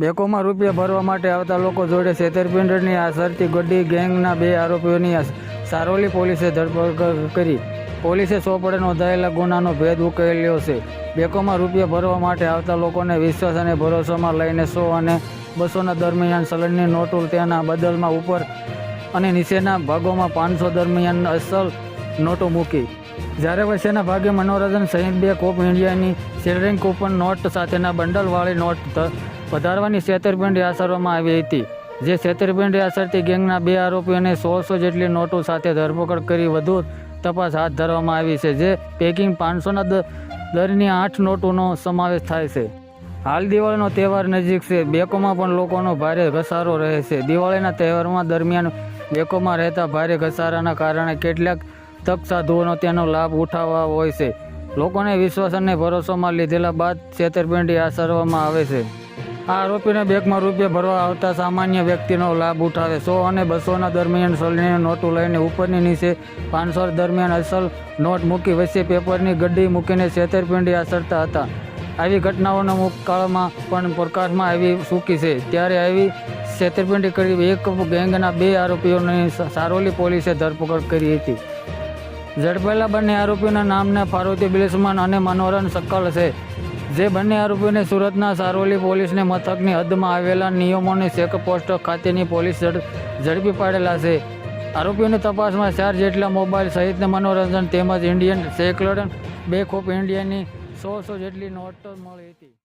બેંકોમાં રૂપિયા ભરવા માટે આવતા લોકો જોડે છેતરપિંડની આ સરતી ગોડી ગેંગના બે આરોપીઓની સારોલી પોલીસે ધરપકડ કરી. પોલીસે ચોપડે નોંધાયેલા ગુનાનો ભેદ ઉકેલ્યો છે. બેકોમાં રૂપિયા ભરવા માટે આવતા લોકોને વિશ્વાસ અને ભરોસામાં લઈને સો અને બસોના દરમિયાન સલનની નોટો તેના બદલમાં ઉપર અને નીચેના ભાગોમાં પાંચસો દરમિયાન અસલ નોટો મૂકી. જ્યારે વચ્ચેના ભાગે મનોરંજન સહિત બે કોપ ઇન્ડિયાની સિલ્વરિંગ કૂપન નોટ સાથેના બંડલવાળી નોટ વધારવાની છેતરપિંડી આચરવામાં આવી હતી. જે છેતરપિંડી આચરતી ગેંગના બે આરોપીઓને સોળસો જેટલી નોટો સાથે ધરપકડ કરી વધુ તપાસ હાથ ધરવામાં આવી છે, જે પેકિંગ પાંચસોના દરની આઠ નોટોનો સમાવેશ થાય છે. હાલ દિવાળીનો તહેવાર નજીક છે. બેકોમાં પણ લોકોનો ભારે ઘસારો રહે છે. દિવાળીના તહેવારમાં દરમિયાન બેકોમાં રહેતા ભારે ઘસારાના કારણે કેટલાક તક સાધુઓનો તેનો લાભ ઉઠાવવા હોય છે. લોકોને વિશ્વાસ અને ભરોસામાં લીધેલા બાદ છેતરપિંડી આચરવામાં આવે છે. આ આરોપીને બેંકમાં રૂપિયા ભરવા આવતા સામાન્ય વ્યક્તિનો લાભ ઉઠાવે. સો અને બસોના દરમિયાન સલની નોટો લઈને ઉપરની નીચે પાંચસો દરમિયાન અસલ નોટ મૂકી વચ્ચે પેપરની ગડ્ડી મૂકીને છેતરપિંડી આચરતા હતા. આવી ઘટનાઓના મુકાળમાં પણ પ્રકાશમાં આવી ચૂકી છે. ત્યારે આવી છેતરપિંડી કરી એક ગેંગના બે આરોપીઓની સારોલી પોલીસે ધરપકડ કરી હતી. ઝડપાયેલા બંને આરોપીના નામના ફારૂકી બિલિસ્માન અને મનોરંજન સક્કલ છે. જે બંને આરોપીને સુરતના સારોલી પોલીસને મથકની હદમાં આવેલા નિયમોની ચેકપોસ્ટ ખાતેની પોલીસ ઝડ- ઝડપી પાડેલા છે. આરોપીઓની તપાસમાં ચાર જેટલા મોબાઈલ સહિતના મનોરંજન તેમજ ઇન્ડિયન સેકલડ બેક ઓફ ઇન્ડિયાની સો સો જેટલી નોટ મળી હતી.